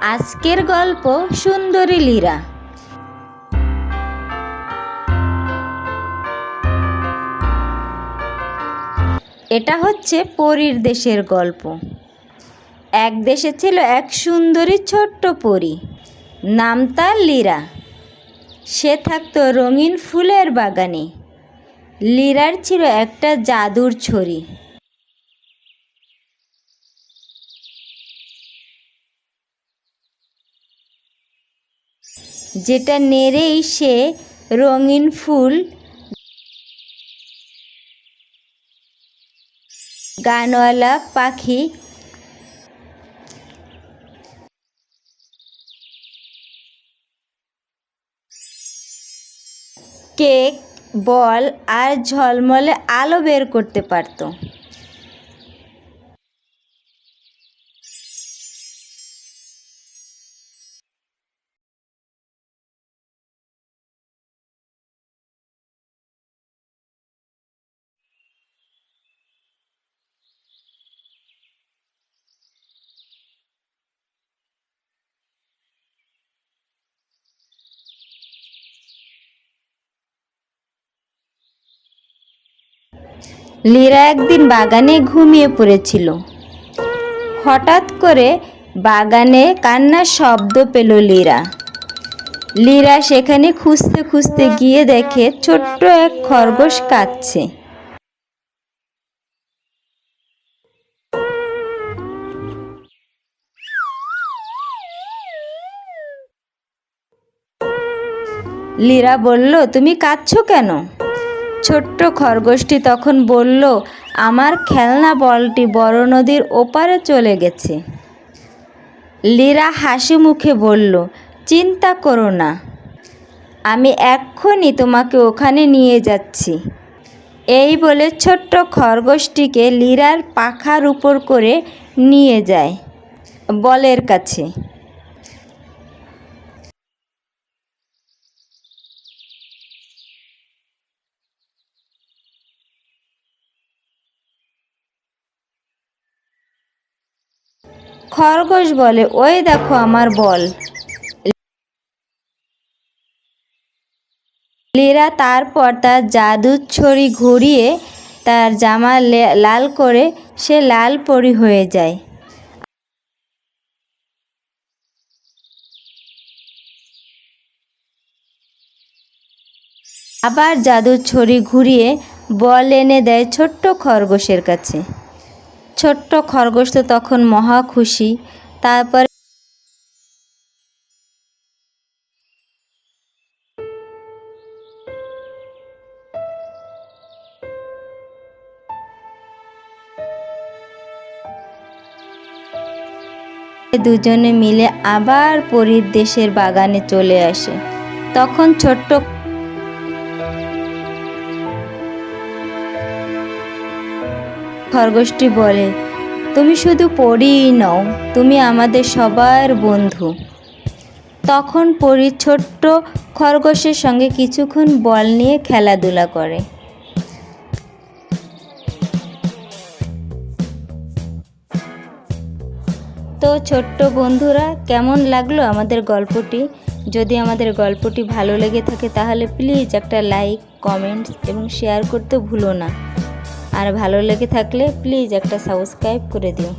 আজকের গল্প সুন্দরী লীরা। এটা হচ্ছে পরীর দেশের গল্প। এক দেশে ছিল এক সুন্দরী ছোট্ট পরী। নাম তার লীরা। সে থাকতো রঙিন ফুলের বাগানে। লীরার ছিল একটা জাদুর ছড়ি। যেটা নেড়েই সে রঙিন ফুল গানওয়ালা পাখি কেক, বল আর ঝলমলে আলো বের করতে পারতো। লীরা একদিন বাগানে ঘুমিয়ে পড়েছিল। হঠাৎ করে বাগানে কান্নার শব্দ পেল লীরা। লীরা সেখানে খুঁজতে খুঁজতে গিয়ে দেখে ছোট্ট এক খরগোশ কাঁদছে। লীরা বলল, তুমি কাঁদছো কেন? ছোট্ট খরগোশটি তখন বলল, আমার খেলনা বলটি বড় নদীর ওপারে চলে গেছে। লীরা হাসি মুখে বলল, চিন্তা করো না, আমি এক্ষুনি তোমাকে ওখানে নিয়ে যাচ্ছি। এই বলে ছোট্ট খরগোশটিকে লীরার পাখার উপর করে নিয়ে যায় বলের কাছে। খরগোশ বলে, ওই দেখো আমার বল। লীরা তারপর তার জাদুর ছড়ি ঘুরিয়ে তার জামা লাল করে সে লাল পরি হয়ে যায়। আবার জাদুর ছড়ি ঘুরিয়ে বল এনে দেয় ছোট্ট খরগোশের কাছে। ছোট্ট খরগোশ তো তখন মহা খুশি। তারপর দুজনে মিলে আবার পরীর দেশের বাগানে চলে আসে। তখন ছোট্ট খরগোশটি বলে, তুমি শুধু পড়িই নও, তুমি আমাদের সবার বন্ধু। তখন পরি ছোট্ট খরগোশের সঙ্গে কিছুক্ষণ বল নিয়ে খেলাধুলা করে। তো ছোট্ট বন্ধুরা, কেমন লাগল আমাদের গল্পটি? যদি আমাদের গল্পটি ভালো লেগে থাকে তাহলে প্লিজ একটা লাইক, কমেন্টস এবং শেয়ার করতে ভুলো না। আর ভালো লেগে থাকলে প্লিজ একটা সাবস্ক্রাইব করে দিও।